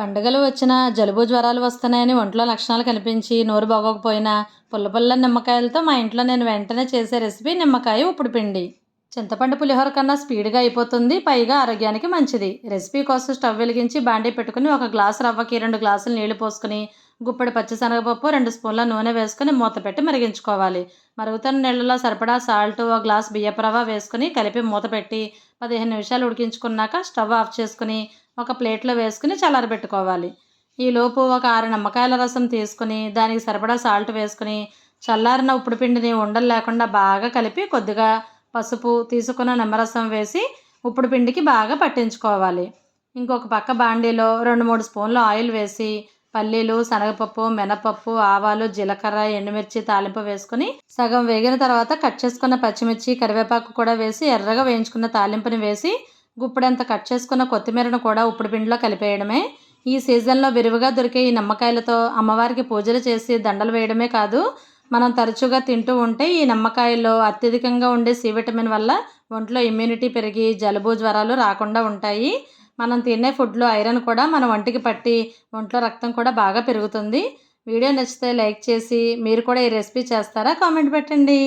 పండుగలు వచ్చినా జలుబు జ్వరాలు వస్తున్నాయని ఒంట్లో లక్షణాలు కనిపించి నోరు బాగోకపోయినా పుల్ల పుల్ల నిమ్మకాయలతో మా ఇంట్లో నేను వెంటనే చేసే రెసిపీ నిమ్మకాయ ఉప్పుడు పిండి. చింతపండు పులిహోర కన్నా స్పీడ్గా అయిపోతుంది పైగా ఆరోగ్యానికి మంచిది. రెసిపీ కోసం స్టవ్ వెలిగించి బాండీ పెట్టుకుని ఒక గ్లాసు రవ్వకి రెండు గ్లాసులు నీళ్ళు పోసుకుని గుప్పెడు పచ్చిశనగపప్పు రెండు స్పూన్ల నూనె వేసుకుని మూత పెట్టి మరిగించుకోవాలి. మరుగుతున్న నీళ్ళలో సరిపడా సాల్ట్ ఒక గ్లాస్ బియ్యపు రవ్వ వేసుకుని కలిపి మూత పెట్టి పదిహేను నిమిషాలు ఉడికించుకున్నాక స్టవ్ ఆఫ్ చేసుకుని ఒక ప్లేట్లో వేసుకుని చల్లారబెట్టుకోవాలి ఈలోపు ఒక ఆరు నిమ్మకాయల రసం తీసుకుని దానికి సరిపడా సాల్ట్ వేసుకుని చల్లారిన ఉప్పుడు పిండిని ఉండలు లేకుండా బాగా కలిపి కొద్దిగా పసుపు తీసుకున్న నిమ్మరసం వేసి ఉప్పుడు పిండికి బాగా పట్టించుకోవాలి. ఇంకొక పక్క బాండీలో రెండు మూడు స్పూన్లు ఆయిల్ వేసి పల్లీలు శనగపప్పు మినపప్పు ఆవాలు జీలకర్ర ఎండుమిర్చి తాలింపు వేసుకుని సగం వేగిన తర్వాత కట్ చేసుకున్న పచ్చిమిర్చి కరివేపాకు కూడా వేసి ఎర్రగా వేయించుకున్న తాలింపుని వేసి గుప్పిడంత కట్ చేసుకున్న కొత్తిమీరను కూడా ఉప్పుడు పిండిలో కలిపేయడమే. ఈ సీజన్లో విరివిగా దొరికే ఈ నిమ్మకాయలతో అమ్మవారికి పూజలు చేసి దండలు వేయడమే కాదు మనం తరచుగా తింటూ ఉంటే ఈ నిమ్మకాయల్లో అత్యధికంగా ఉండే సి విటమిన్ వల్ల ఒంట్లో ఇమ్యూనిటీ పెరిగి జలుబు జ్వరాలు రాకుండా ఉంటాయి. మనం తినే ఫుడ్లో ఐరన్ కూడా మన ఒంటికి పట్టి ఒంట్లో రక్తం కూడా బాగా పెరుగుతుంది. వీడియో నచ్చితే లైక్ చేసి మీరు కూడా ఈ రెసిపీ చేస్తారా? కామెంట్ పెట్టండి.